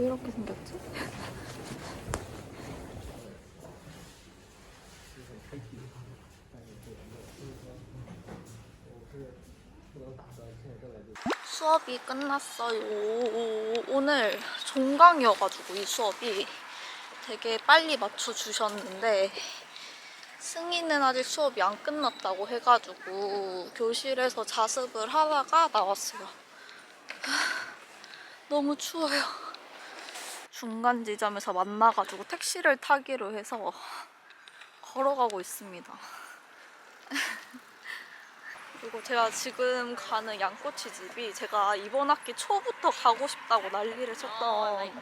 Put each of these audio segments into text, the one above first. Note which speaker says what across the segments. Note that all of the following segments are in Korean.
Speaker 1: 왜 이렇게 생겼지? 수업이 끝났어요. 오늘 종강이어가지고 이 수업이 되게 빨리 맞춰주셨는데 승희는 아직 수업이 안 끝났다고 해가지고 교실에서 자습을 하다가 나왔어요. 하, 너무 추워요. 중간 지점에서 만나가지고 택시를 타기로 해서 걸어가고 있습니다. 그리고 제가 지금 가는 양꼬치 집이 제가 이번 학기 초부터 가고 싶다고 난리를 쳤던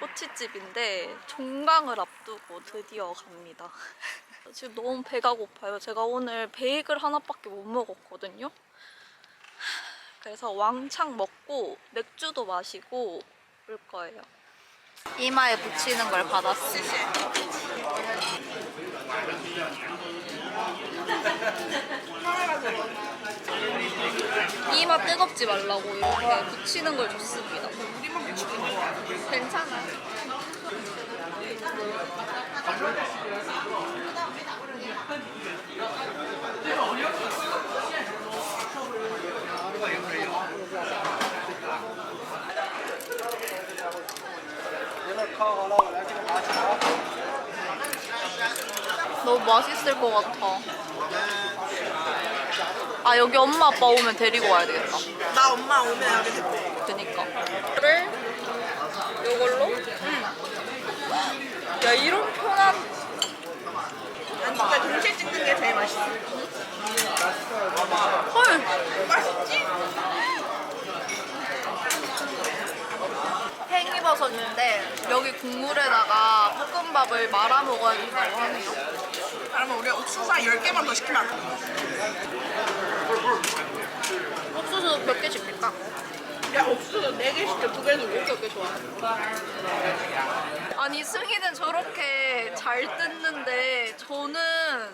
Speaker 1: 꼬치집인데 종강을 앞두고 드디어 갑니다. 지금 너무 배가 고파요. 제가 오늘 베이글 하나밖에 못 먹었거든요. 그래서 왕창 먹고 맥주도 마시고 올 거예요. 이마에 붙이는 걸 받았습니다. 이마 뜨겁지 말라고 이렇게 붙이는 걸 줬습니다. 괜찮아. 너무 맛있을 것 같아. 아 여기 엄마 아빠 오면 데리고 와야 되겠다.
Speaker 2: 나 엄마 오면 여기 데리고
Speaker 1: 그니까. 이거를 이걸로? 응. 야 이런 편한
Speaker 2: 난 진짜 동시에 찍는 게 제일 맛있어
Speaker 1: 헐.
Speaker 2: 맛있지?
Speaker 1: 팽이버섯인데 여기 국물에다가 볶음밥을 말아 먹어야 된다고 하네요.
Speaker 2: 그러면 우리 옥수수 한 10개만 더 시키면 안 돼?
Speaker 1: 옥수수 몇 개 집니까?
Speaker 2: 야 옥수수 4개 시켜 2개 주고
Speaker 1: 오케이 좋아. 아니 승희는 저렇게 잘 뜯는데 저는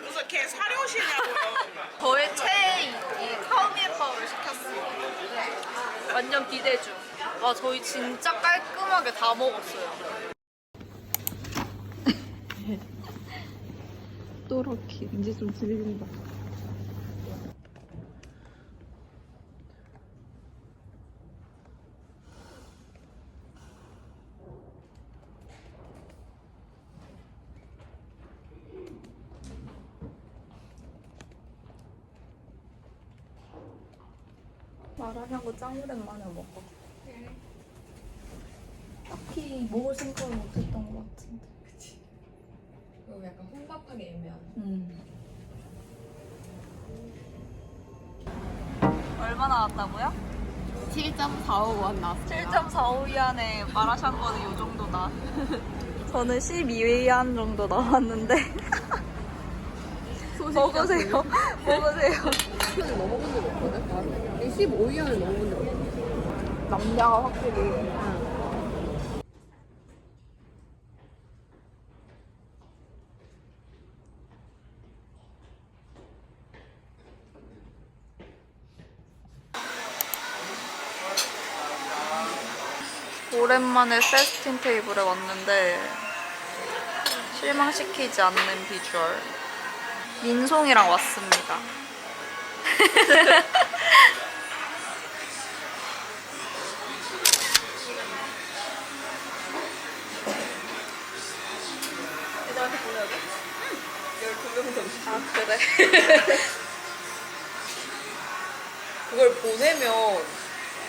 Speaker 2: 무슨 걔 사료시냐고요
Speaker 1: 저의 최애 이 카우미에파를 시켰어요. 완전 기대 중. 와 저희 진짜 깔끔하게 다 먹었어요. 또렇게 이제 좀 들린다. 마라샹궈 짱 오랜만에 먹어. 딱히 먹을 생각을 못했던 것 같은데.
Speaker 3: 이거 약간 혼밥하기 애매한.
Speaker 1: 음. 얼마 나왔다고요?
Speaker 3: 7.451 나왔어요.
Speaker 1: 7.45위안에 마라샹궈는 이 정도다. 저는 12위안 정도 나왔는데. 먹으세요. 먹으세요.
Speaker 3: 15위안을 넘어본 적이 없거든? 나는. 15위안을 넘어본 적이 없어.
Speaker 1: 남자가 확실히. 오랜만에 세스틴 테이블에 왔는데 실망시키지 않는 비주얼. 민송이랑 왔습니다.
Speaker 2: 12명
Speaker 1: 전아 그래?
Speaker 4: 그걸 보내면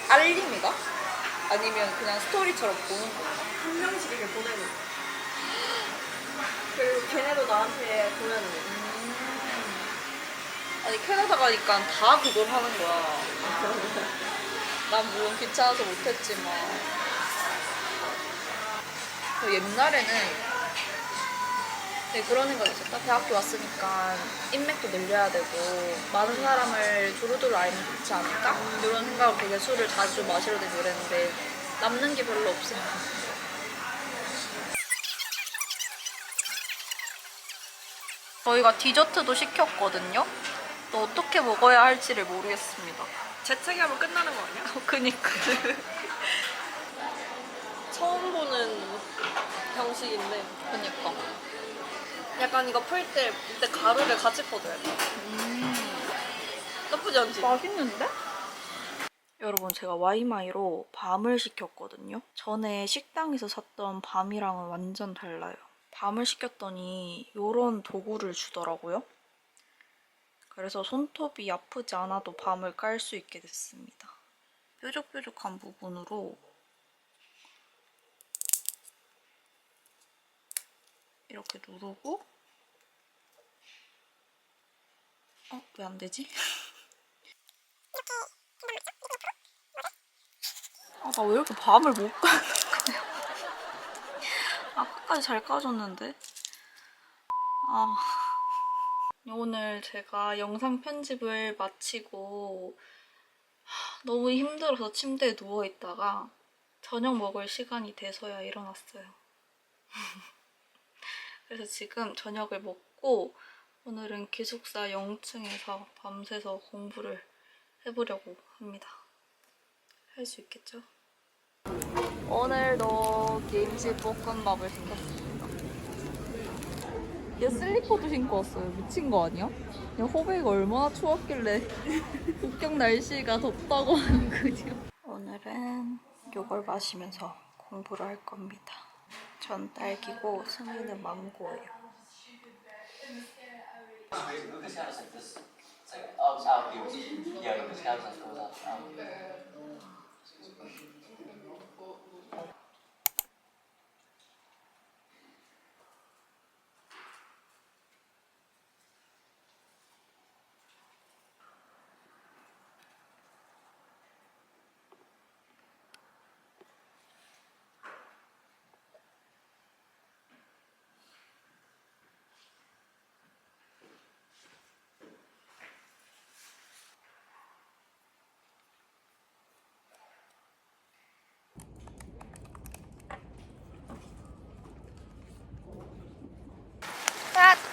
Speaker 4: 알림이가? 아니면 그냥 스토리처럼 보는 거야?
Speaker 2: 한 명씩 이렇게 보내는 거야. 그리고 걔네도 나한테 보내는 거야
Speaker 4: 아니 캐나다 가니까 다 그걸 하는 거야. 난 물론 귀찮아서 못했지만 그 옛날에는 네, 그런 생각이 있었다. 대학교 왔으니까 인맥도 늘려야 되고 많은 사람을 두루두루 알면 좋지 않을까? 이런 생각으로 되게 술을 자주 마시러 다니고 그랬는데 남는 게 별로 없으니까
Speaker 1: 저희가 디저트도 시켰거든요. 또 어떻게 먹어야 할지를 모르겠습니다.
Speaker 2: 재채기하면 끝나는 거 아니야?
Speaker 1: 그니까.
Speaker 2: 처음 보는 형식인데
Speaker 1: 그니까.
Speaker 2: 약간 이거 풀 때 이때 가루를 같이 퍼줘야 돼. 나쁘지 않지?
Speaker 1: 맛있는데? 여러분 제가 와이마이로 밤을 시켰거든요. 전에 식당에서 샀던 밤이랑은 완전 달라요. 밤을 시켰더니 이런 도구를 주더라고요. 그래서 손톱이 아프지 않아도 밤을 깔 수 있게 됐습니다. 뾰족뾰족한 부분으로 이렇게 누르고 어? 왜 안 되지? 아, 나 왜 이렇게 밤을 못 까는 거야? 아까까지 잘 까줬는데. 아. 오늘 제가 영상 편집을 마치고 하, 너무 힘들어서 침대에 누워있다가 저녁 먹을 시간이 돼서야 일어났어요. 그래서 지금 저녁을 먹고 오늘은 기숙사 0층에서 밤새서 공부를 해보려고 합니다. 할 수 있겠죠? 오늘도 김치 볶음밥을 시켰습니다. 얘 슬리퍼도 신고 왔어요. 미친 거 아니야? 야, 호베이가 얼마나 추웠길래 북경 날씨가 덥다고 하는 거죠. 오늘은 이걸 마시면서 공부를 할 겁니다. 전 딸기고 승희는 망고예요.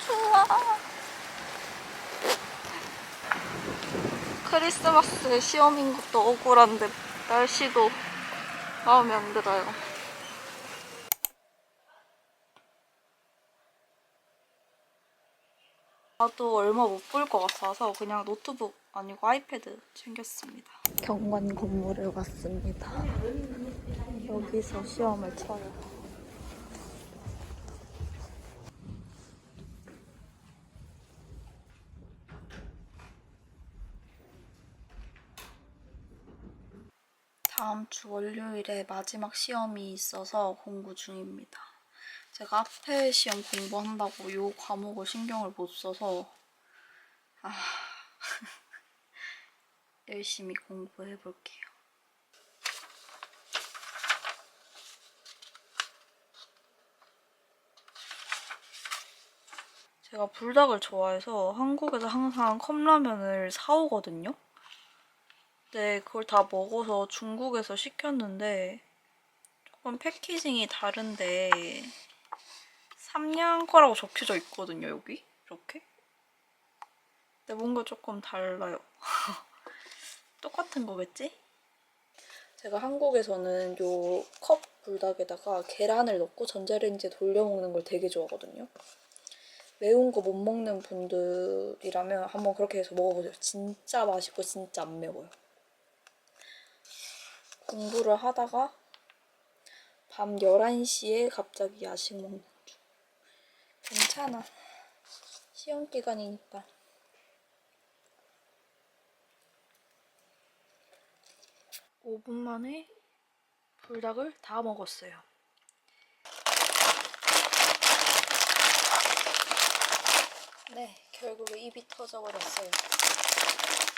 Speaker 1: 추워. 크리스마스 시험인 것도 억울한데 날씨도 마음에 안 들어요. 나도 얼마 못 볼 것 같아서 그냥 노트북 아니고 아이패드 챙겼습니다. 경관 건물에 왔습니다. 여기서 시험을 쳐요. 주 월요일에 마지막 시험이 있어서 공부 중입니다. 제가 앞에 시험 공부한다고 요 과목을 신경을 못 써서 아 열심히 공부해 볼게요. 제가 불닭을 좋아해서 한국에서 항상 컵라면을 사오거든요. 네, 그걸 다 먹어서 중국에서 시켰는데 조금 패키징이 다른데 삼양 거라고 적혀져 있거든요, 여기. 이렇게. 근데 뭔가 조금 달라요. 똑같은 거겠지? 제가 한국에서는 요 컵 불닭에다가 계란을 넣고 전자레인지에 돌려 먹는 걸 되게 좋아하거든요. 매운 거 못 먹는 분들이라면 한번 그렇게 해서 먹어보세요. 진짜 맛있고 진짜 안 매워요. 공부를 하다가 밤 11시에 갑자기 야식 먹는 중. 괜찮아. 시험 기간이니까. 오분 만에 불닭을 다 먹었어요. 네, 결국에 입이 터져버렸어요.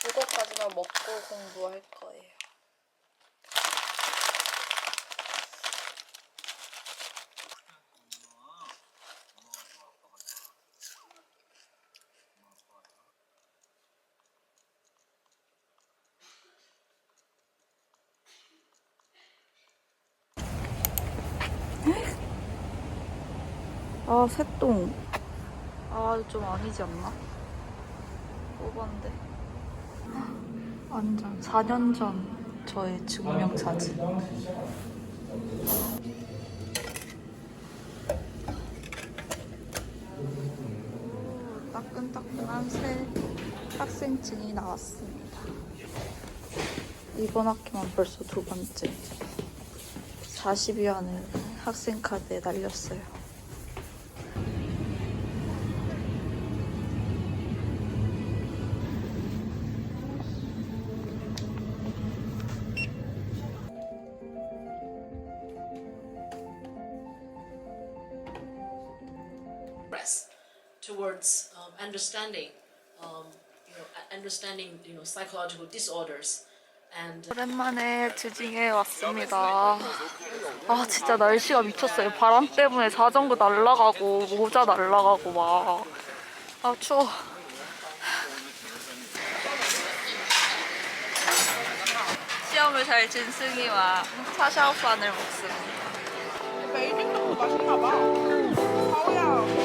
Speaker 1: 이거까지만 먹고 공부할 거예요. 아, 새똥. 아, 좀 아니지 않나? 뽑았는데. 완전 4년 전 저의 증명 사진. 오, 따끈따끈한 새 학생증이 나왔습니다. 이번 학기만 벌써 두 번째. 40위 안을 학생 카드에 날렸어요.
Speaker 5: Towards um, understanding, um, you know, understanding, you know, psychological disorders, and
Speaker 1: 오랜만에 드징에 왔습니다. 아 진짜 날씨가 미쳤어요. 바람 때문에 자전거 날라가고 모자 날라가고 막. 아 추워. 시험을 잘친 승희와 차샤오판을 먹습니다.
Speaker 2: 베이징도 맛있나 봐. 사오야,